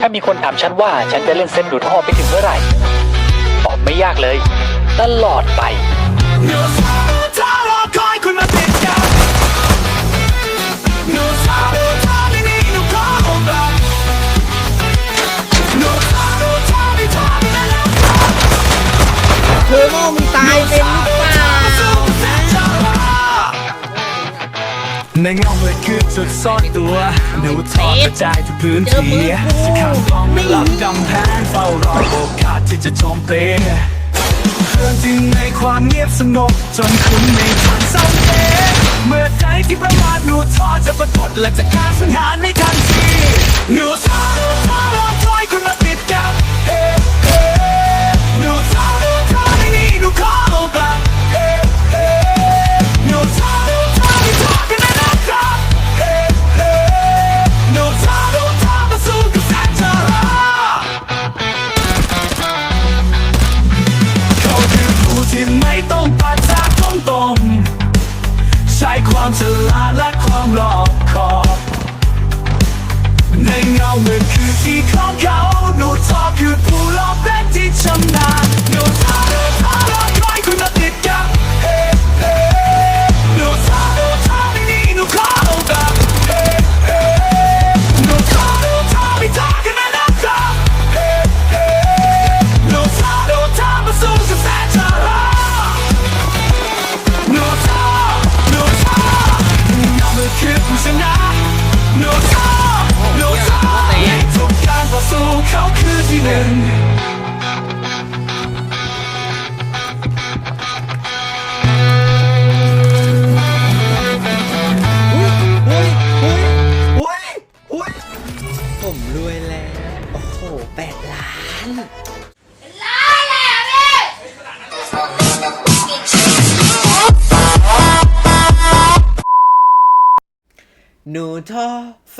ถ้ามีคนถามฉันว่าฉันจะเล่นเซตดูท่อไปถึงเมื่อไหร่ ตอบไม่ยากเลย ตลอดไปหนูสาวถ้ารอคอยคุณมาติดกันหนูสาวถ้าไม่มีหนูขอโอบรักหนูสาวถ้าไม่ทำไม่แล้วกันเธอโม่มึงตายเป็นล่า ในเงามืดคือจุดซ่อนตัวหนูทอดกระจายทุกพื้นที่จะข้ามกองไม่ลับกำแพงเฝ้ารอโอกาสที่จะโจมตีเคลื่อนที่ในความเงียบสงบจนคุณไม่ทันสังเกตเมื่อใจที่ประมาทหนูทอดจะปรากฏและจะกาสังหารในทันทีหนูทอดทอรอคอยคุณมาติ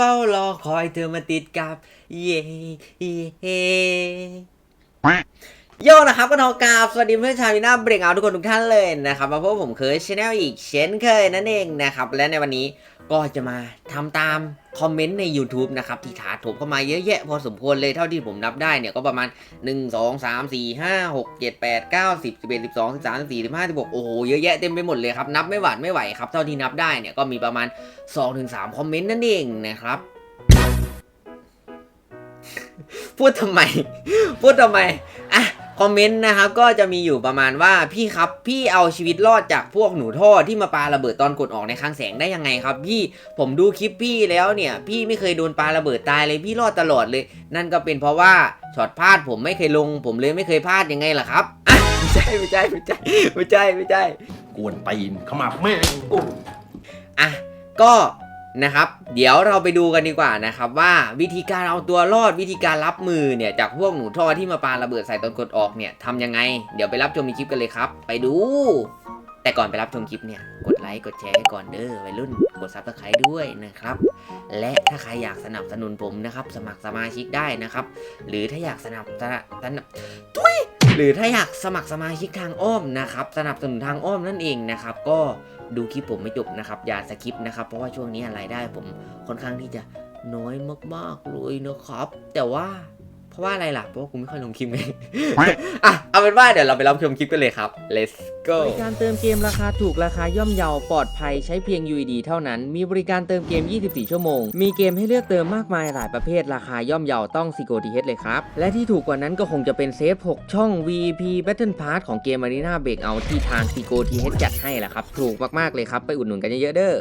ฝ้ารอคอยเธอมาติดกับ เย่เย่ โยนะครับก็ทอกราบสวัสดีเพื่อนชาววินาเบรกเอาทุกคนทุกท่านเลยนะครับมาพบผมเคยชแนลอีกเช่นเคยนั่นเองนะครับและในวันนี้ก็จะมาทำตามคอมเมนต์ใน YouTube นะครับที่ถาโถมเข้ามาเยอะแยะพอสมควรเลยเท่าที่ผมนับได้เนี่ยก็ประมาณ 1 2 3 4 5 6 7 8 9 10 11 12 13 14 15 16โอ้โหเยอะแยะเต็มไปหมดเลยครับนับไม่หวาดไม่ไหวครับเท่าที่นับได้เนี่ยก็มีประมาณ 2-3 คอมเมนต์นั่นเองนะครับพูดทำไม พูดทำไมอะ คอมเมนต์นะครับก็จะมีอยู่ประมาณว่าพี่ครับพี่เอาชีวิตรอดจากพวกหนูท่อที่มาปาระเบิดตอนกดออกในคลังแสงได้ยังไงครับ พี่ผมดูคลิปพี่แล้วเนี่ยพี่ไม่เคยโดนปาระเบิดตายเลยพี่รอดตลอดเลย นั่นก็เป็นเพราะว่าช็อตพลาดผมไม่เคยลง ผมเลยไม่เคยพลาดยังไงล่ะครับอะไม่ใช่ไม่ใช่ไม่ใช่ไม่ใช่ไม่ใช่กวนตีนเข้ามาแม่งโอ้อะก็ นะครับ เดี๋ยวเราไปดูกันดีกว่านะครับว่าวิธีการเอาตัวรอดวิธีการรับมือเนี่ยจากพวกหนูท่อที่มาปาระเบิดใส่ตอนกดออกเนี่ยทำยังไง เดี๋ยวไปรับชมในคลิปกันเลยครับ ไปดู แต่ก่อนไปรับชมคลิปเนี่ยกดไลค์กดแชร์ให้ก่อนเด้อวัยรุ่นกดซับสไครต์ด้วยนะครับ และถ้าใครอยากสนับสนุนผมนะครับ สมัครสมาชิกได้นะครับ หรือถ้าอยากสนับสนับนับทุยหรือถ้าอยากสมัครสมาชิกทางอ้อมนะครับ สนับสนุนทางอ้อมนั่นเองนะครับ ก็ ดูคลิปผมไม่จบนะครับ อย่าสกิปนะครับ เพราะว่าช่วงนี้รายได้ผมค่อนข้างที่จะน้อยมากๆเลยนะครับ แต่ว่า เพราะว่าอะไรล่ะ เพราะว่ากูไม่ค่อยลงคลิปไง อะ เอาเป็นว่าเดี๋ยวเราไปรับชมคลิปกันเลยครับ let's go บริการเติมเกมราคาถูกราคาย่อมเยาปลอดภัยใช้เพียง UED เท่านั้น มีบริการเติมเกม 24 ชั่วโมง มีเกมให้เลือกเติมมากมายหลายประเภทราคาย่อมเยาต้อง s ิโก t h เลยครับ และที่ถูกกว่านั้นก็คงจะเป็นเซฟ 6 ช่อง VP Battle Pass ของเกม Arena Breakout ที่ทาง s ิโก t h จัดให้แหละครับ ถูกมากๆเลยครับ ไปอุดหนุนกันเยอะๆเด้อ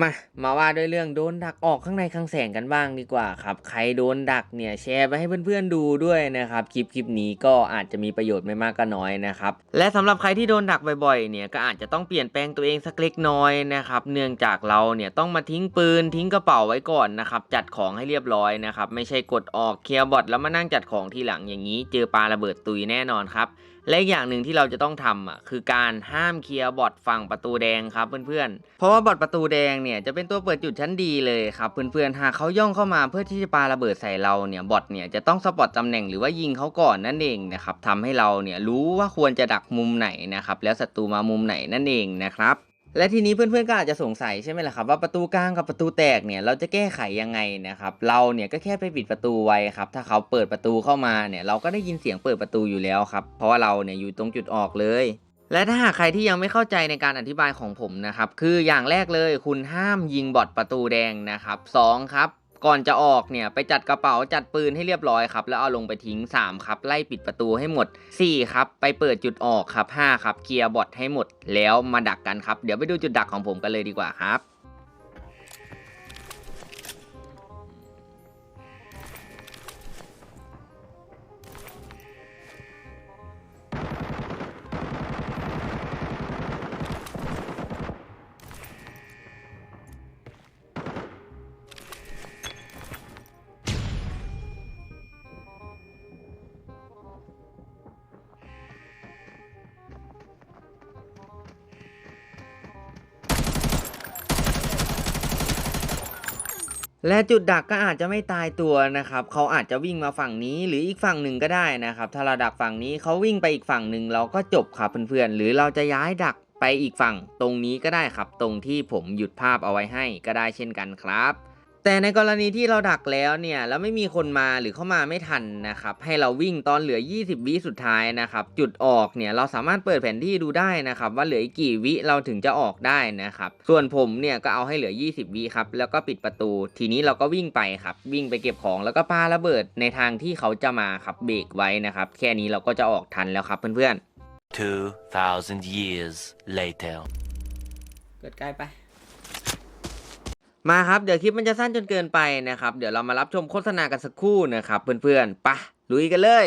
มา มาว่าด้วยเรื่องโดนดักออกข้างในข้างแสงกันบ้างดีกว่าครับ ใครโดนดักเนี่ยแชร์ไปให้เพื่อนๆดูด้วยนะครับ คลิปคลิปนี้ก็อาจจะมีประโยชน์ไม่มากก็น้อยนะครับ และสำหรับใครที่โดนดักบ่อยๆ เนี่ยก็อาจจะต้องเปลี่ยนแปลงตัวเองสักเล็กน้อยนะครับ เนื่องจากเราเนี่ยต้องมาทิ้งปืนทิ้งกระเป๋าไว้ก่อนนะครับ จัดของให้เรียบร้อยนะครับ ไม่ใช่กดออกเคลียร์บอทแล้วมานั่งจัดของทีหลังอย่างนี้ เจอปลาระเบิดตุยแน่นอนครับ และอีกอย่างหนึ่งที่เราจะต้องทำอะคือการห้ามเคลียร์บอทฝั่งประตูแดงครับเพื่อนๆ เพราะว่าบอทประตูแดงเนี่ยจะเป็นตัวเปิดจุดชั้นดีเลยครับเพื่อนๆ หากเขาย่องเข้ามาเพื่อที่จะปาระเบิดใส่เราเนี่ยบอทเนี่ยจะต้องสปอตตำแหน่งหรือว่ายิงเขาก่อนนั่นเองนะครับทำให้เราเนี่ยรู้ว่าควรจะดักมุมไหนนะครับแล้วศัตรูมามุมไหนนั่นเองนะครับ และทีนี้เพื่อนๆก็อาจจะสงสัยใช่ไหมล่ะครับว่าประตูกลางกับประตูแตกเนี่ยเราจะแก้ไขยังไงนะครับเราเนี่ยก็แค่ไปปิดประตูไว้ครับถ้าเขาเปิดประตูเข้ามาเนี่ยเราก็ได้ยินเสียงเปิดประตูอยู่แล้วครับเพราะว่าเราเนี่ยอยู่ตรงจุดออกเลย และถ้าหากใครที่ยังไม่เข้าใจในการอธิบายของผมนะครับคืออย่างแรกเลยคุณห้ามยิงบอดประตูแดงนะครับสองครับ ก่อนจะออกเนี่ยไปจัดกระเป๋าจัดปืนให้เรียบร้อยครับแล้วเอาลงไปทิ้ง 3 ครับ ไล่ปิดประตูให้หมด 4 ครับ ไปเปิดจุดออกครับ 5 ครับเคลียร์บอทให้หมด แล้วมาดักกันครับ เดี๋ยวไปดูจุดดักของผมกันเลยดีกว่าครับ และจุดดักก็อาจจะไม่ตายตัวนะครับเขาอาจจะวิ่งมาฝั่งนี้หรืออีกฝั่งหนึ่งก็ได้นะครับ ถ้าเราดักฝั่งนี้เขาวิ่งไปอีกฝั่งหนึ่งเราก็จบครับเพื่อนๆหรือเราจะย้ายดักไปอีกฝั่งตรงนี้ก็ได้ครับ ตรงที่ผมหยุดภาพเอาไว้ให้ก็ได้เช่นกันครับ แต่ในกรณีที่เราดักแล้วเนี่ยแล้วไม่มีคนมาหรือเข้ามาไม่ทันนะครับให้เราวิ่งตอนเหลือ 20 วิสุดท้ายนะครับจุดออกเนี่ยเราสามารถเปิดแผนที่ดูได้นะครับว่าเหลืออีกกี่วิเราถึงจะออกได้นะครับส่วนผมเนี่ยก็เอาให้เหลือ 20 วิครับแล้วก็ปิดประตู ทีนี้เราก็วิ่งไปครับวิ่งไปเก็บของแล้วก็ปาระเบิดในทางที่เขาจะมาครับเบรกไว้นะครับแค่นี้เราก็จะออกทันแล้วครับเพื่อนๆ2,000 years later. เกิดใกล้ไป มาครับ เดี๋ยวคลิปมันจะสั้นจนเกินไปนะครับ เดี๋ยวเรามารับชมโฆษณากันสักครู่นะครับ เพื่อนๆปะลุยกันเลย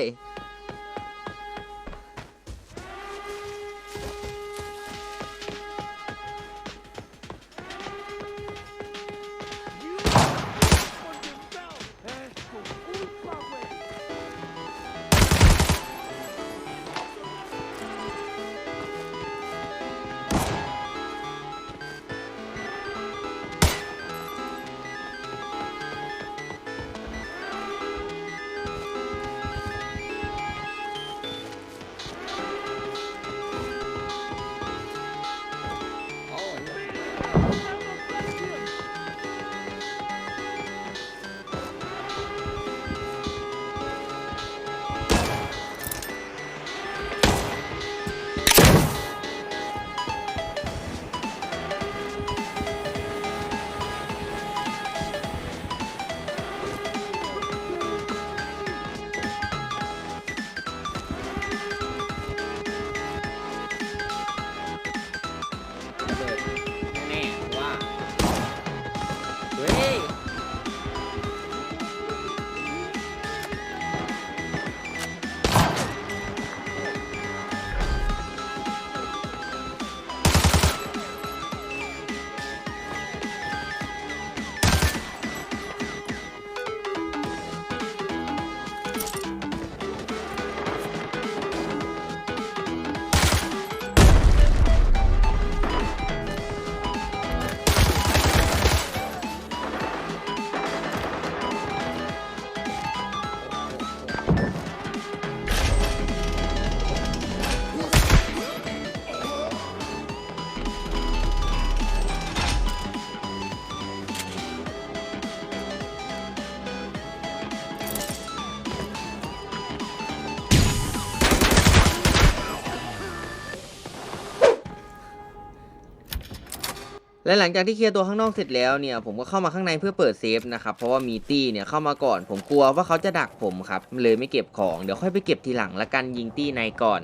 และหลังจากที่เคลียร์ตัวข้างนอกเสร็จแล้วเนี่ยผมก็เข้ามาข้างในเพื่อเปิดเซฟนะครับเพราะว่ามีตี้เนี่ยเข้ามาก่อน ผมกลัวว่าเขาจะดักผมครับเลยไม่เก็บของเดี๋ยวค่อยไปเก็บทีหลังละกันยิงตี้ในก่อน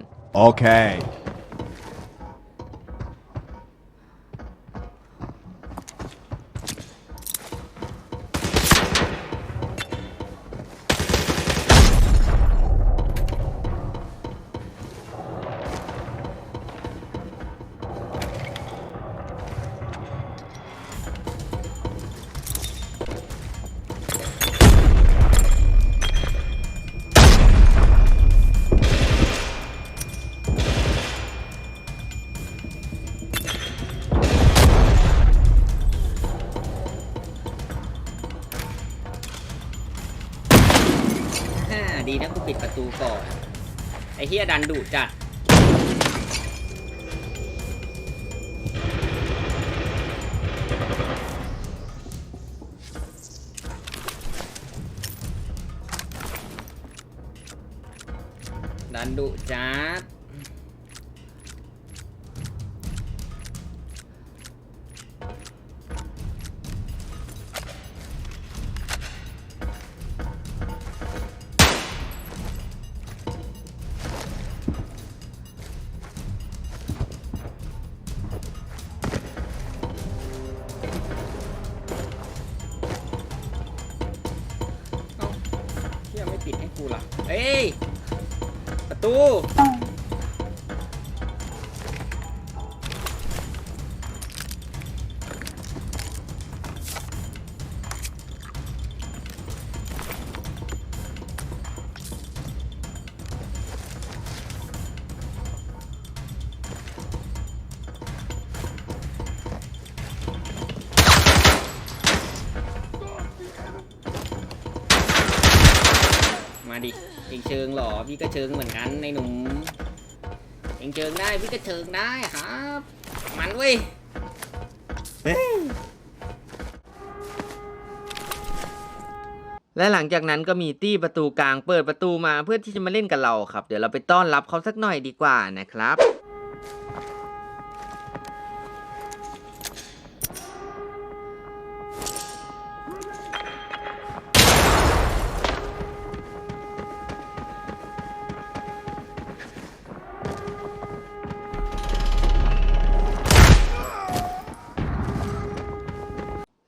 Okay. ดันดุจัดดันดุจัด เองเชิงหรอพี่ก็เชิงเหมือนกันในหนุ่มเองเชิงได้พี่ก็เชิงได้ครับ มันเว้ยและหลังจากนั้นก็มีตี้ประตูกลางเปิดประตูมาเพื่อที่จะมาเล่นกับเราครับ เดี๋ยวเราไปต้อนรับเขาสักหน่อยดีกว่านะครับ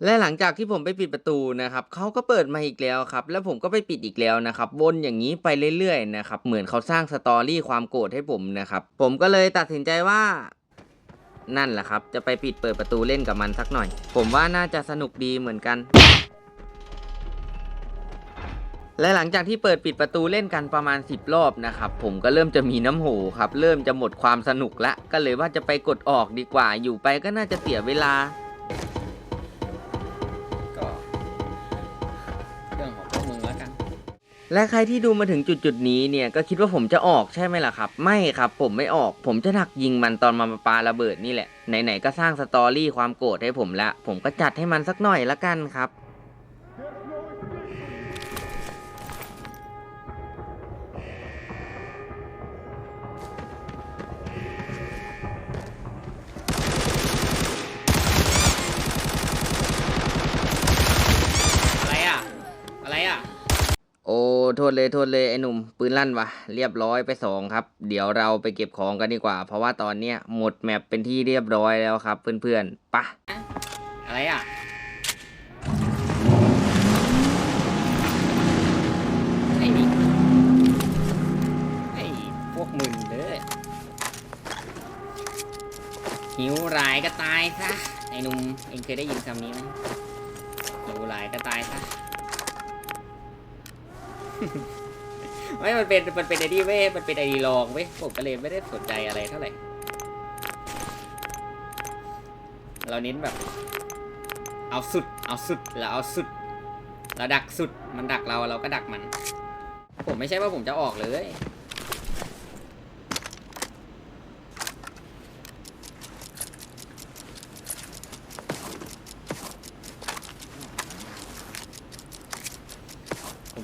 และหลังจากที่ผมไปปิดประตูนะครับเขาก็เปิดมาอีกแล้วครับ แล้วผมก็ไปปิดอีกแล้วนะครับ วนอย่างนี้ไปเรื่อยๆนะครับ เหมือนเขาสร้างสตอรี่ความโกรธให้ผมนะครับ ผมก็เลยตัดสินใจว่า นั่นแหละครับ จะไปปิดเปิดประตูเล่นกับมันสักหน่อย ผมว่าน่าจะสนุกดีเหมือนกัน และหลังจากที่เปิดปิดประตูเล่นกันประมาณ 10 รอบนะครับ ผมก็เริ่มจะมีน้ำโหครับ เริ่มจะหมดความสนุกละ ก็เลยว่าจะไปกดออกดีกว่า อยู่ไปก็น่าจะเสียเวลา และใครที่ดูมาถึงจุดจุดๆนี้เนี่ยก็คิดว่าผมจะออกใช่ไหมล่ะครับ ไม่ครับผมไม่ออก ผมจะดักยิงมันตอนมาปาระเบิดนี่แหละไหนๆก็สร้างสตอรี่ความโกรธให้ผมละ ผมก็จัดให้มันสักหน่อยละกันครับอะไรอะ อะไรอะ โอ้ โทษเลยโทษเลยไอ้หนุ่มปืนลั่นวะเรียบร้อยไปสองครับ เดี๋ยวเราไปเก็บของกันดีกว่า เพราะว่าตอนเนี้ยหมดแมปเป็นที่เรียบร้อยแล้วครับ เพื่อนๆปะอะไรอะไอ้นี่ไอ้พวกมึนเลยหิวรายก็ตายซะไอ้หนุ่มเองเคยได้ยินคำนี้ไหมหิวรายก็ตายซะ ไม่ มันเป็น มันเป็นไอดีเว้ยมันเป็นไอดีลองเว้ยผมก็เลยไม่ได้สนใจอะไรเท่าไหร่ เราเน้นแบบ เอาสุด เอาสุด แล้วเอาสุด เราดักสุด มันดักเราเราก็ดักมัน ผมไม่ใช่ว่าผมจะออกเลย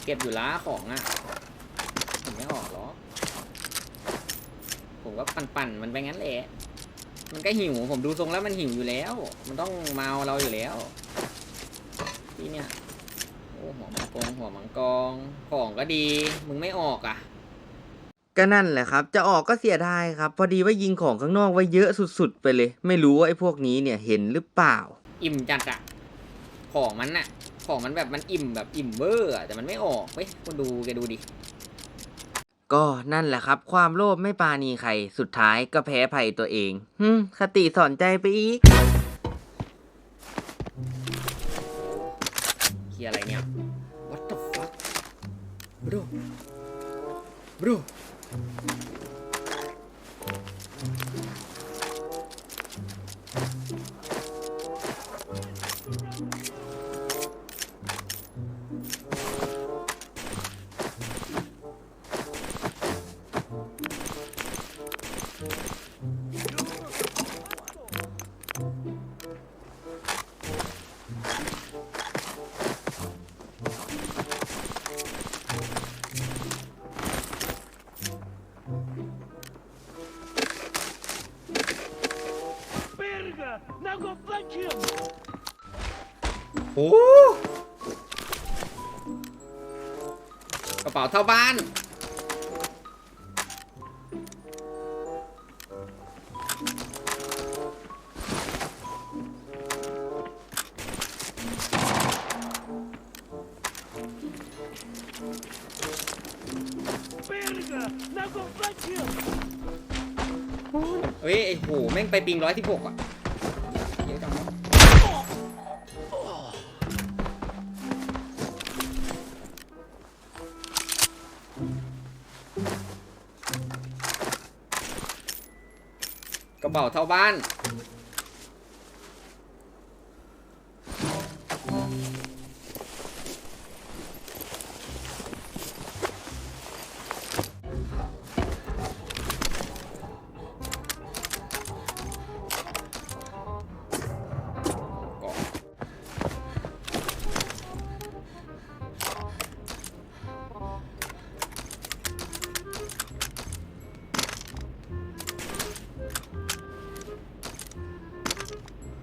ก็บอยู่ล้าของอะผมไม่ออกหรอกผมก็ปั่นๆมันไปงั้นแหละมันก็หิว ผมดูทรงแล้วมันหิวอยู่แล้ว มันต้องมาเอาเราอยู่แล้วที่เนี่ยโอ้หัวมังกรหัวมังกรของก็ดี มึงไม่ออกอะก็นั่นแหละครับ จะออกก็เสียดายครับ พอดีว่ายิงของข้างนอกไว้เยอะสุดๆ ไปเลย ไม่รู้ว่าไอ้พวกนี้เนี่ยเห็นหรือเปล่า อิ่มจัดอะของมันอะ ของมันแบบมันอิ่มแบบอิ่มเวอร์อะแต่มันไม่ออกเว้ยคุณดูแกดูดิ ก็นั่นแหละครับ ความโลภไม่ปราณีใคร สุดท้ายก็แพ้ภัยตัวเองหึมคติสอนใจไปอีก เฮียอะไรเนี่ย What the fuck bro bro เท่าบ้าน เฮ้ย ไอ้โห แม่งไปปิงร้อยสิบหกอะ กระเป๋าเท่าบ้าน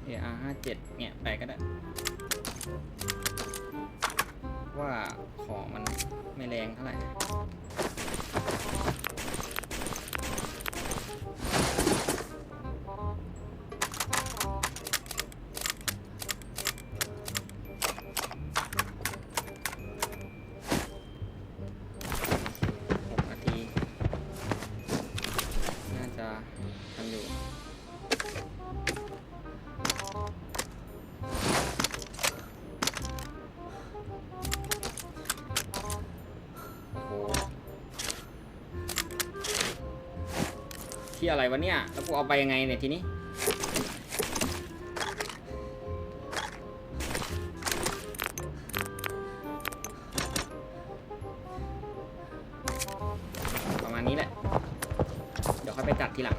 AR ห้าเจ็ดเนี่ยไปก็ได้ ว่าของมันไม่แรงเท่าไหร่ ที่อะไรวะเนี่ย แล้วกูเอาไปยังไงเนี่ยทีนี้ ประมาณนี้แหละ เดี๋ยวค่อยไปจัดทีหลัง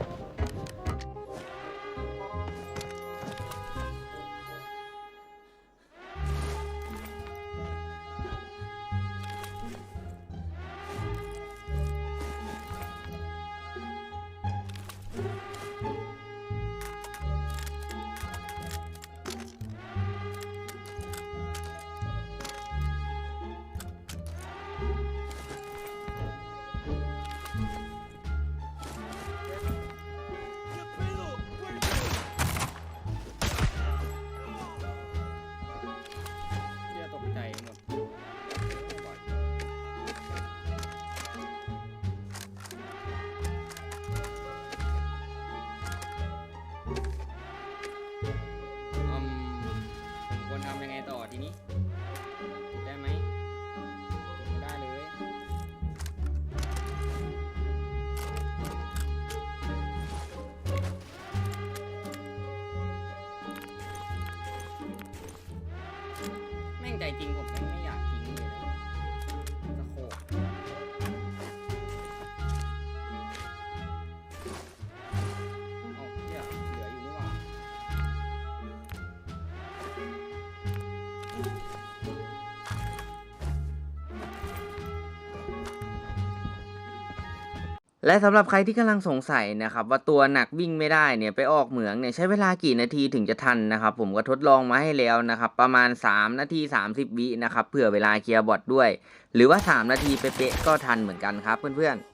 และสำหรับใครที่กำลังสงสัยนะครับว่าตัวหนักวิ่งไม่ได้เนี่ยไปออกเหมืองเนี่ยใช้เวลากี่นาทีถึงจะทันนะครับผมก็ทดลองมาให้แล้วนะครับประมาณ 3 นาที 30 วินะครับเผื่อเวลาเคลียร์บอทด้วย หรือว่า 3 นาทีเป๊ะๆก็ทันเหมือนกันครับเพื่อนๆ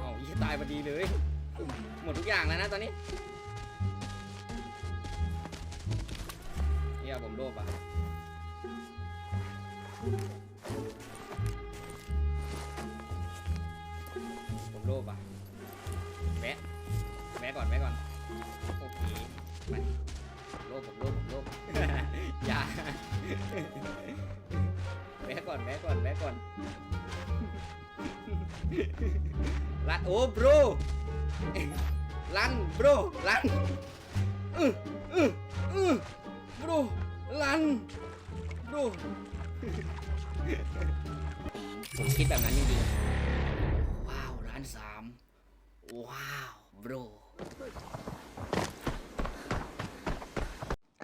เอายี่ตายพอดีเลย หมดทุกอย่างแล้วนะตอนนี้เฮียผมโลภอะ ผมโลภอะแวะแวะก่อนแวะก่อน โอเคไปผมโลภผมโลภผมโลภ อย่า แวะก่อนแวะก่อนแวะก่อน ลันโอ้บรูลันบรูลันอืออืออือบรูลันบรู ผมคิดแบบนั้นจริงๆ ว้าวร้านสามว้าวบร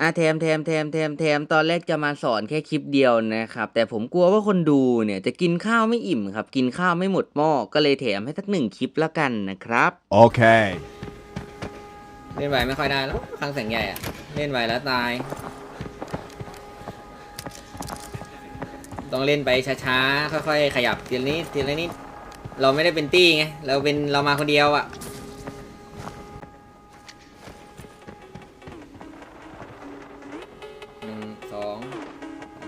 อะแถมแถมแถมแถมแถมตอนแรกจะมาสอนแค่คลิปเดียวนะครับ แต่ผมกลัวว่าคนดูเนี่ยจะกินข้าวไม่อิ่มครับ กินข้าวไม่หมดหม้อก็เลยแถมให้สักหนึ่งคลิปละกันนะครับ Okay. เล่นไวไม่ค่อยได้แล้วคลังแสงใหญ่อะเล่นไวแล้วตาย ต้องเล่นไปช้าๆ ค่อยๆ ขยับทีละนิดทีละนิด เราไม่ได้เป็นตี้ไง เราเป็นเรามาคนเดียวอะหนึ่งสอง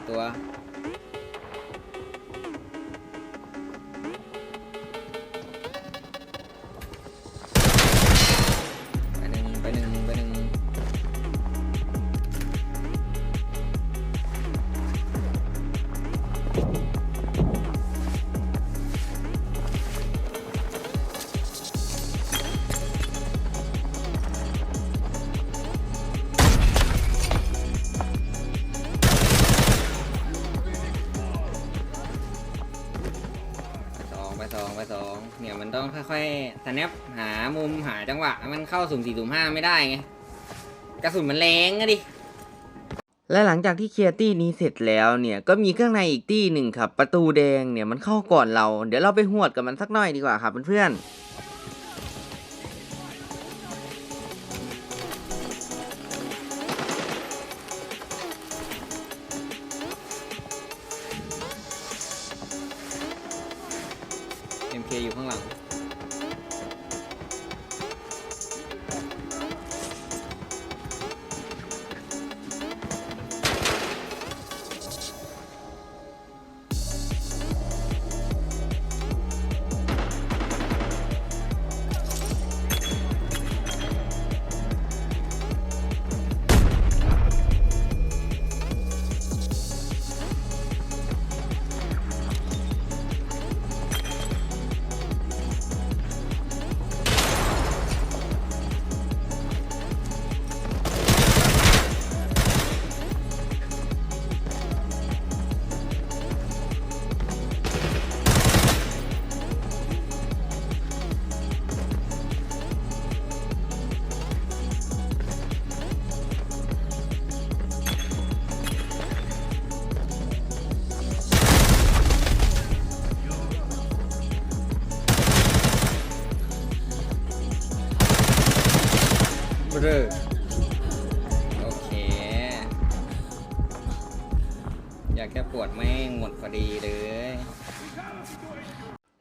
ตัว ค่อยๆสแนปหามุมหาจังหวะ มันเข้าสุ่มสี่สุ่มห้าไม่ได้ไง กระสุนมันแรงอะดิ และหลังจากที่เคลียร์ตี้นี้เสร็จแล้วเนี่ยก็มีเครื่องในอีกตี้หนึ่งครับ ประตูแดงเนี่ยมันเข้าก่อนเรา เดี๋ยวเราไปหวดกับมันสักหน่อยดีกว่าครับเพื่อนๆ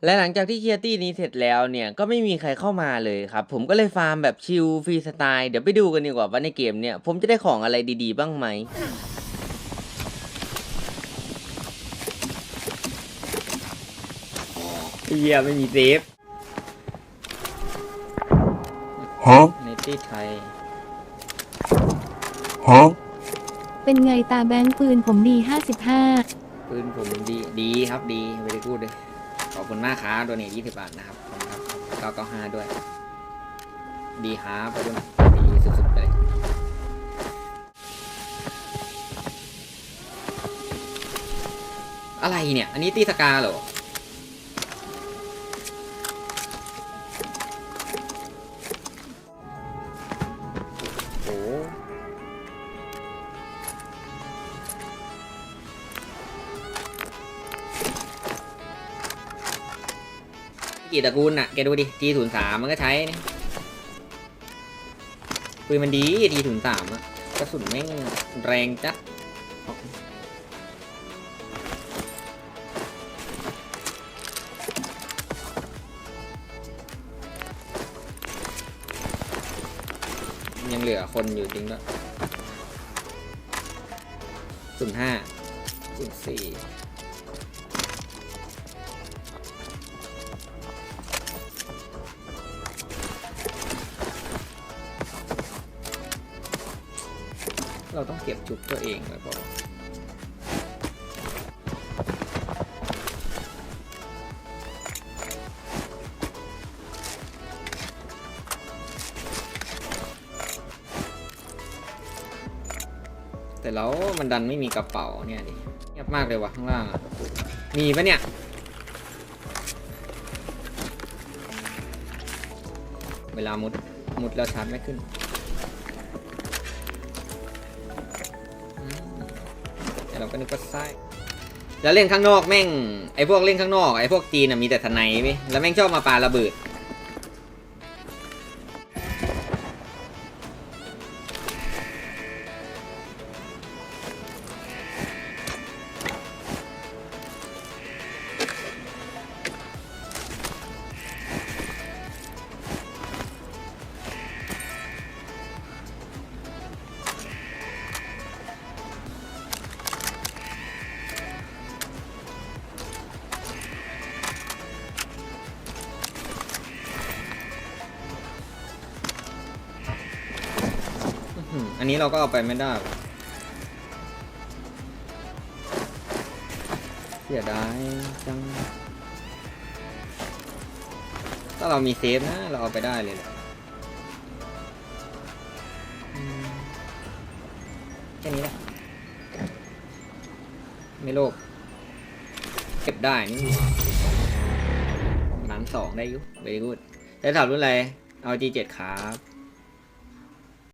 และหลังจากที่เคลียร์ตี้นี้เสร็จแล้วเนี่ยก็ไม่มีใครเข้ามาเลยครับ ผมก็เลยฟาร์มแบบชิลฟรีสไตล์เดี๋ยวไปดูกันดีกว่าว่าในเกมเนี่ยผมจะได้ของอะไรดีๆ บ้างไหมเฮียไม่มีเซฟ Huh? ในตี้ไทย Huh? เป็นไงตาแบงค์ปืนผมดี 55 ปืนผมดีดีครับดีไม่ได้พูดเลย ขอบคุณมากครับตัวนี้ยี่สิบบาทนะครับขอบคุณครับเก้าเก้าห้าด้วย ดีครับไปด้วยดีสุดๆเลยอะไรเนี่ย อันนี้ตีสกาเหรอ กี่ตระกูลน่ะ แกดูดิ G ศูนย์สามมันก็ใช้นี่ปืนมันดี G ศูนย์สามอะกระสุนแม่งแรงจัดยังเหลือคนอยู่จริงด้วยศูนย์ห้าศูนย์สี่ เก็บจุกตัวเองไว้เปล่าวะแต่แล้วมันดันไม่มีกระเป๋าเนี่ยดิเงียบมากเลยวะข้างล่างอะมีปะเนี่ยเวลามุดมุดแล้วชาร์จไม่ขึ้น ก็นึกว่าไส้แล้วเล่นข้างนอกแม่งไอพวกเล่นข้างนอกไอพวกจีนน่ะมีแต่ทนายไปแล้วแม่งชอบมาปาระเบิด นนี้เราก็เอาไปไม่ได้เสียดายจัง ถ้าเรามีเซฟนะ เราเอาไปได้เลยแหละอืมแค่นี้แหละ ไม่โลภเก็บได้นี่หลังสองได้อยุ very good ใช้สาวรุ่นอะไร เอา G7 ครับ